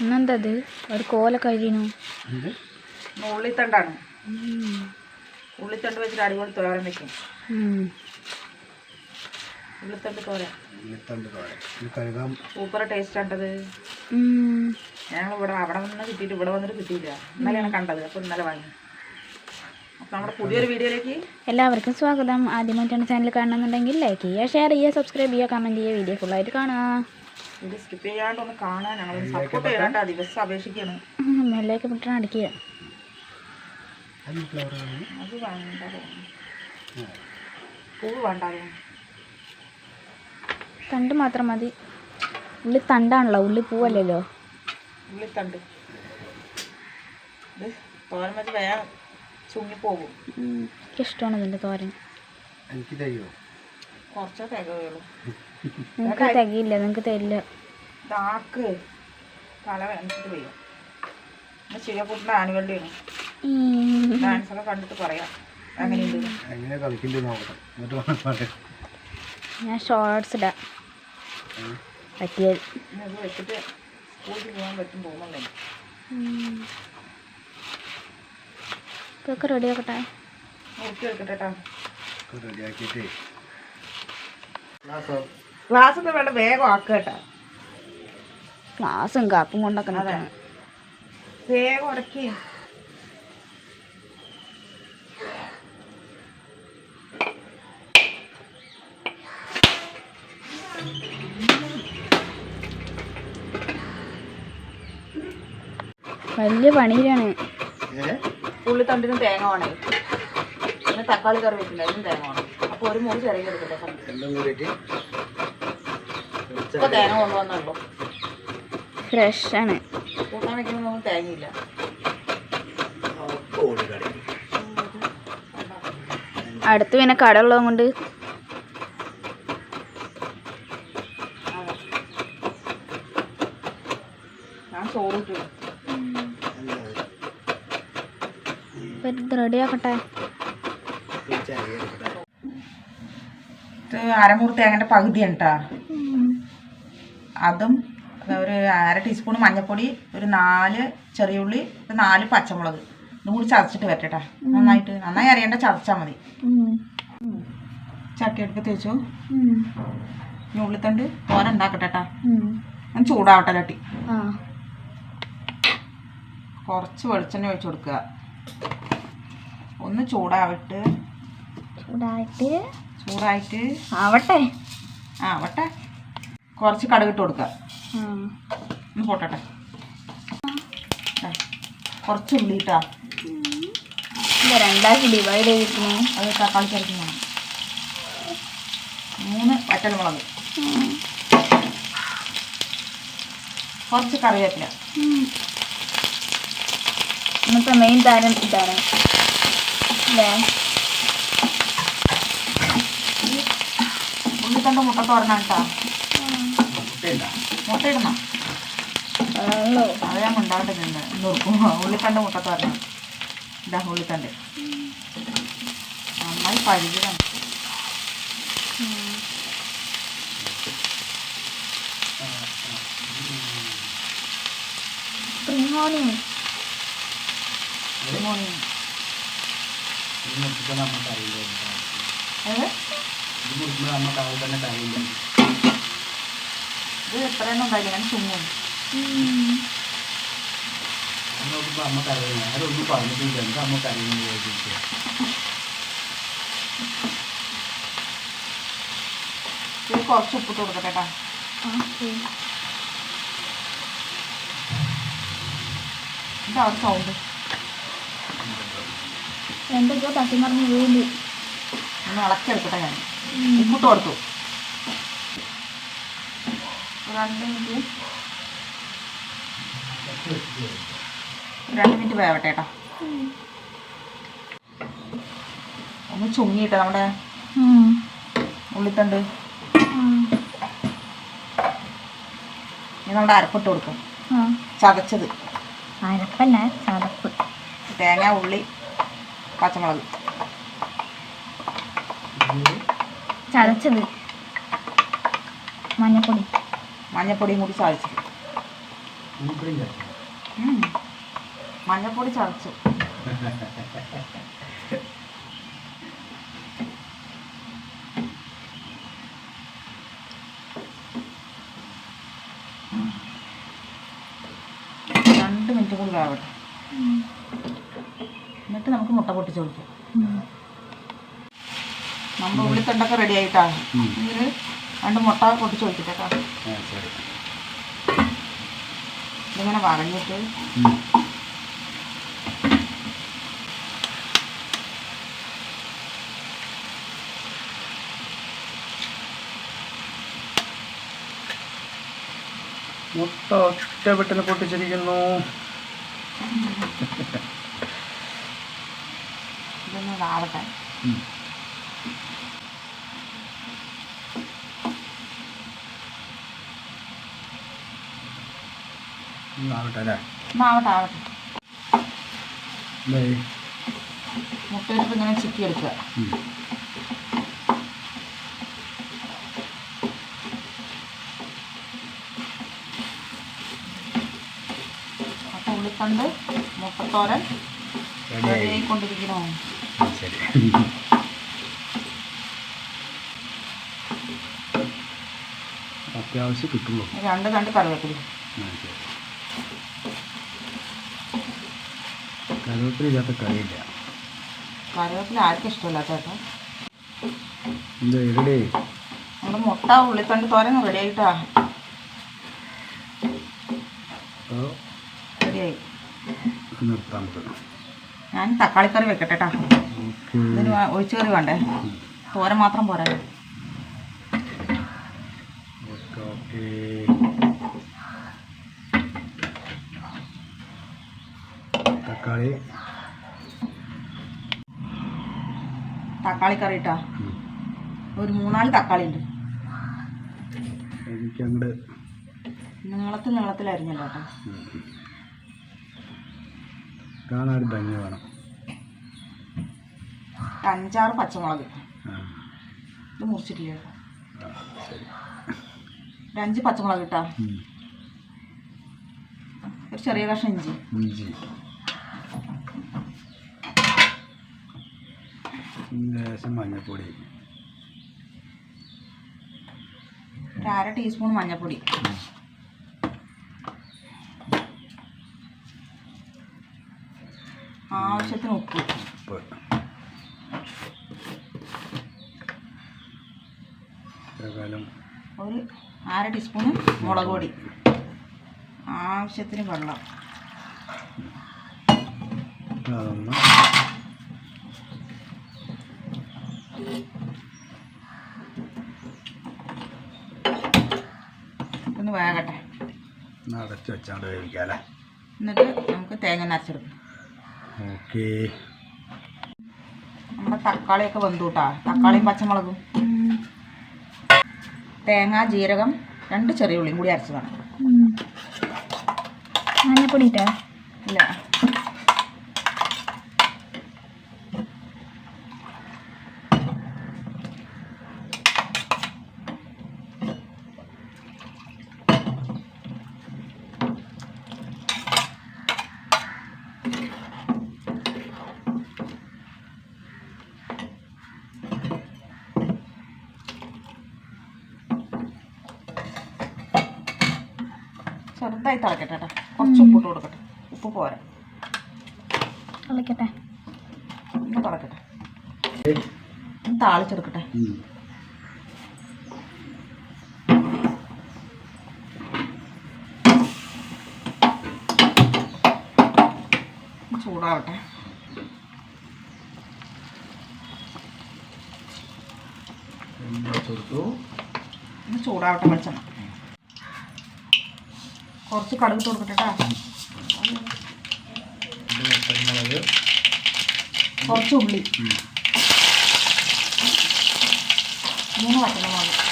ഇന്നെന്തത്? ഒരു കോല കഴിയണു ഉള്ളിത്തണ്ടാണ്. ഉള്ളിത്തണ്ട് വെച്ചിട്ട് അടിപൊളി തോരൻ വെക്കും. ഉള്ളിത്തണ്ട് തോരൻ സൂപ്പർ ടേസ്റ്റ് ആണ്ടത് ഞങ്ങൾ ഇവിടെ അവിടെ നിന്ന് കിട്ടിയിട്ട് ഇവിടെ വന്നിട്ട് കിട്ടിയില്ല. ഇന്നലെയാണ് കണ്ടത് അപ്പോൾ ഇന്നലെ വാങ്ങി. അപ്പോൾ നമ്മുടെ പുതിയൊരു വീഡിയോയിലേക്ക് എല്ലാവർക്കും സ്വാഗതം. ആദ്യമായിട്ടാണ് ചാനൽ കാണണമെന്നുണ്ടെങ്കിൽ ലൈക്ക് ചെയ്യുക ഷെയർ ചെയ്യുക സബ്സ്ക്രൈബ് ചെയ്യുക കമന്റ് ചെയ്യുക വീഡിയോ ഫുള്ളായിട്ട് കാണുക. ഇത് സ്കിപ്പ് ചെയ്യാണ്ട് ഒന്ന് കാണാൻ ഞങ്ങൾ സപ്പോർട്ട് ചെയ്യാണ്ട് ദിവസം അപേക്ഷിക്കുകയാണ് മെല്ലേക്ക് വിട്ടാണ് അടിക്കുക. അത് ഫ്ലവറാണ് അത് വേണ്ട തോന്നുന്നു. പൂവ് വേണ്ട തണ്ട് മാത്രം മതി. ഉള്ളി തണ്ടാണല്ലോ ഉള്ളി പൂവല്ലല്ലോ. ഉള്ളി തണ്ട്. തോരൻ വെച്ച് വേഗം ചുങ്ങിപ്പോകും പോകും. എനിക്കിഷ്ടമാണ് ഇതിന്റെ തോരൻ. എനിക്ക് തരുമോ കുറച്ചേ തികയുള്ളൂ. നിങ്ങൾക്ക് തികയില്ല നിങ്ങൾക്ക് തരില്ല. ഇതാക്ക് തല വേദനിച്ചിട്ട് വയ്യ പിന്നെ ശിവക്കുട്ടിന്റെ ആനുവലിയാണ് ഉം. ഡാൻസ് ഒക്കെ കണ്ടിട്ട് പറയാം. ഞാൻ ഷോർട്സ് ഇടാം. പറ്റിയത്. വെച്ചിട്ട് സ്കൂളിൽ പോകാൻ പറ്റും തോന്നുന്നുണ്ട്. ഇതൊക്കെ റെഡി ആക്കട്ടെ. നോക്കി വെക്കട്ടെ കേട്ടോ ഒക്കെ റെഡിയാക്കിയിട്ടേ ഒന്നും വേണ്ട വേഗം ആക്കുക കേട്ടോ. ക്ലാസ്സും കാപ്പും കൊണ്ടൊക്കെ വേഗം ഉടക്കി വലിയ പണിയിലാണ്. ഉള്ളിത്തണ്ടിനും തേങ്ങ വേണേ. പിന്നെ തക്കാളി കറി അതിനും തേങ്ങ വേണം. അപ്പോൾ ഒരു മുറി ചെറിയ എടുക്കട്ടെ രണ്ടും കൂടിയിട്ട് ഇപ്പൊ തേങ്ങ കൊണ്ടുവന്നുള്ളൂ ഫ്രഷ് ആണ് കൂട്ടാൻ വെക്കുമ്പോൾ തേങ്ങയില്ല. ഓടി കളി അടുത്ത് പിന്നെ കട ഉള്ളത് കൊണ്ട് റെഡി ആക്കട്ടെ ഇത് അരമുറി തേങ്ങന്റെ പകുതിയാണ് കേട്ടോ അതും ഒരു അര ടീസ്പൂൺ മഞ്ഞൾപ്പൊടി ഒരു നാല് ചെറിയ ഉള്ളി ഒരു നാല് പച്ചമുളക്. ഇതും കൂടി ചതച്ചിട്ട് വരട്ടെ നന്നായിട്ട് നന്നായി അറിയണ്ട ചതച്ചാൽ മതി. ചട്ടി എടുത്ത് വെച്ചു. ഇനി ഉള്ളിത്തണ്ട് തോര ഉണ്ടാക്കട്ടെ കേട്ടോ ഞാൻ ചൂടാവട്ടെ ചട്ടി. കുറച്ച് വെളിച്ചെണ്ണ ഒഴിച്ചു കൊടുക്കുക. ഒന്ന് ചൂടാവിട്ട് ചൂടായിട്ട് ചൂടായിട്ട് ആവട്ടെ. ആവട്ടെ. വട്ടെ കുറച്ച് കടുകിട്ട് കൊടുക്കുക. ഒന്ന് പൊട്ടട്ടെ. കുറച്ച് ഉള്ളി ഇട്ടാ രണ്ടാക്കി ഡിവൈഡ് ചെയ്തിരിക്കുന്നു അത് തക്കാളി വേണം മൂന്ന് വറ്റൽമുളക് കുറച്ച് കറിവേപ്പില. ഇന്നത്തെ മെയിൻ താരം ഇതാണ്. അല്ലേ? ഉള്ളിത്തണ്ട് മുട്ട തോരണം കേട്ടോ മുട്ട ഇടണം. അത് ഞാൻ ഉണ്ടാകേണ്ടതുണ്ട് നുറുക്കും ഉള്ളിത്തണ്ട് മുട്ട തോരണം ഇതാ ഉള്ളിത്തണ്ട്. നന്നായി പഴുകിതാണ് സ്പ്രിംഗ് ഓണിയൻ മോർണിംഗ് നമുക്ക് അറിയില്ല ഏത്? ഇത് മുറിക്കുമ്പോൾ നമുക്ക് അവിടെ തന്നെ അറിയില്ല ഇത് എത്രയെണ്ണം ഉണ്ടായില്ല ഞാൻ ചുമ്മും നോക്കുമ്പോൾ നമുക്ക് അറിയില്ല. ആരൊന്നും പറഞ്ഞിട്ടില്ല. എന്താ നമുക്ക് അറിയുന്നത് ചോദിച്ചിട്ട്. ഇത് കുറച്ച് ഉപ്പിട്ട് കൊടുക്കട്ടെ കേട്ടോ. ഇതാ സൗണ്ട്. എന്തൊക്കെയോ തട്ടിമറിഞ്ഞ് വീട് ഒന്ന് ഇളക്കിയെടുക്കട്ടെ ഞാൻ. ഉപ്പിട്ട് കൊടുത്തു രണ്ട് മിനിറ്റ്. രണ്ട് മിനിറ്റ് വേവട്ടെ കേട്ടോ. ഒന്ന് ചുങ്ങിയിട്ട് നമ്മുടെ ഉള്ളിത്തണ്ട്. ഇനി നമ്മുടെ അരപ്പിട്ട് കൊടുക്കും. ചതച്ചത്. അരപ്പല്ല ചതപ്പ്. തേങ്ങ ഉള്ളി പച്ചമുളക്. ചതച്ചത്. മഞ്ഞപ്പൊടി. മഞ്ഞപ്പൊടിയും കൂടി ചതച്ചത്. മഞ്ഞപ്പൊടി ചതച്ചു. രണ്ട് മിനിറ്റ് കൂടി ആവട്ടെ എന്നിട്ട് നമുക്ക് മുട്ട പൊട്ടിച്ച് ഒഴിക്കാം നമ്മൾ ഉള്ളിത്തണ്ടൊക്കെ റെഡി ആയിട്ടാണ്. ഇതിന് ഇതിൽ രണ്ട് മുട്ട പൊട്ടിച്ച് വെച്ചിട്ടേക്കാം ഇങ്ങനെ ഇതിങ്ങനെ ഉം. മുട്ട ഒറ്റപ്പെട്ടിന് പൊട്ടിച്ചിരിക്കുന്നു. ഇതൊന്ന് ഇതാവട്ടെ ആവട്ടെ അല്ലേ ആവട്ടെ ആവട്ടെ മുട്ടയിട്ട് ഇങ്ങനെ ചിക്കി എടുക്കുക. അപ്പോൾ മുട്ടത്തോരൻ കൊണ്ടിരിക്കണോ ശരി. അത്യാവശ്യം കിട്ടുള്ളൂ. രണ്ട് രണ്ട് കറിവേപ്പില ആ, ശരി കറിവേപ്പില ഇല്ലാത്ത കറിയില്ല. കറിവേപ്പില ആർക്കും ഇഷ്ടമല്ല ചേട്ടാ എന്താ എവിടെ? നമ്മുടെ മുട്ട ഉള്ളിത്തണ്ട് തോരൻ റെഡി ആയിട്ടാ. റെഡിയായി നിർത്താം നമുക്ക് ഞാൻ തക്കാളിക്കറി വെക്കട്ടെ കേട്ടോ ഒഴിച്ചു ഇതിന് കറി വേണ്ടേ? തോരൻ മാത്രം പോരാ. ഓക്കെ. ഓക്കെ തക്കാളി കറിട്ടാ ഇട്ടാ. ഒരു മൂന്നാൽ തക്കാളി ഉണ്ട് എനിക്കങ്ങോട്ട് നീളത്തിൽ നീളത്തിൽ അരിഞ്ഞല്ലോ കേട്ടോ കാണാൻ ഭംഗി വേണം. അഞ്ചാറ് പച്ചമുളക്. ഇത് മുറിച്ചിട്ടില്ല കേട്ടോ ഒരു അഞ്ച് പച്ചമുളക് ഇട്ടാ ഉം. ഒരു ചെറിയ കഷ്ണം ഇഞ്ചി. ഇഞ്ചി. ലേശം മഞ്ഞൾപ്പൊടി അര ടീസ്പൂൺ മഞ്ഞൾപ്പൊടി ആവശ്യത്തിന് ഉപ്പ്. ഉപ്പ്. ഒരു അര ടീസ്പൂൺ മുളക് പൊടി. ആവശ്യത്തിന് വെള്ളം. അതൊന്ന് വേകട്ടെ ഒന്ന് അടച്ച് വെച്ചാണ്ട് വേവിക്കാല്ലേ? എന്നിട്ട് നമുക്ക് തേങ്ങ നരച്ചെടുക്കാം. ഓക്കെ. നമ്മുടെ തക്കാളിയൊക്കെ വെന്തു കേട്ടാ തക്കാളിയും പച്ചമുളകും. തേങ്ങ ജീരകം രണ്ട് ചെറിയ ഉള്ളിയും കൂടി അരച്ചതാണ്. മഞ്ഞപ്പൊടി ഇട്ടാ? ഇല്ല. ചെറുതായി തിളക്കട്ടെ കേട്ടോ കുറച്ച് ഉപ്പിട്ട് കൊടുക്കട്ടെ. ഉപ്പ് പോരാ. തിളക്കട്ടെ. ഒന്ന് തിളക്കട്ടെ. താളിച്ചെടുക്കട്ടെ. ചൂടാവട്ടെ. ചൂടാവട്ടെ വെളിച്ചെണ്ണ. കുറച്ച് കടുക് കൊടുക്കട്ടെ കേട്ടോ. കുറച്ച് ഉള്ളി. മൂന്ന് പച്ചമുളക്.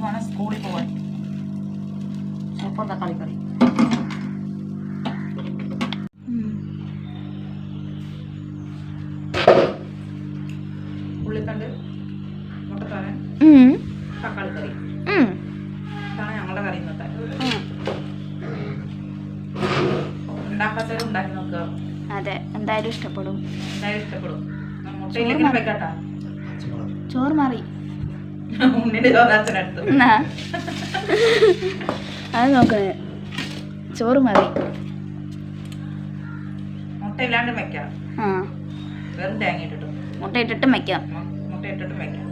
കുട്ടികൾക്ക് വേണം സ്കൂളിൽ പോകാൻ സൂപ്പർ തക്കാളി കറി ഉള്ളിക്കണ്ട് തക്കാളി കറി ഇതാണ് ഞങ്ങളുടെ കറി ഇന്നത്തെ. ഉണ്ടാക്കാത്തവരും ഉണ്ടാക്കി നോക്കുക. അതെ എന്തായാലും ഇഷ്ടപ്പെടും. എന്തായാലും ഇഷ്ടപ്പെടും. ചോറ് മാറി. അത് നോക്കണേ ചോറ് മതി. മുട്ട ഇല്ലാണ്ട് വെക്കാം. ആ. വെറും തേങ്ങ ഇട്ടിട്ടും മുട്ട ഇട്ടിട്ടും വെക്കാം. മുട്ട ഇട്ടിട്ടും വെക്കാം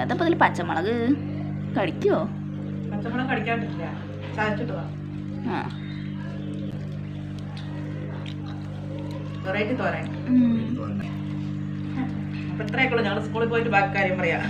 അതപ്പോൾ ഇതിൽ പച്ചമുളക് കടിക്കോ? പച്ചമുളക് കടിക്കാണ്ടില്ല ചതച്ചിട്ട് വാ. ആ. വെറൈറ്റി തോരൻ. അപ്പൊ ഇത്രയൊക്കെ ഉള്ളൂ ഞങ്ങൾ സ്കൂളിൽ പോയിട്ട് ബാക്കി കാര്യം പറയാം.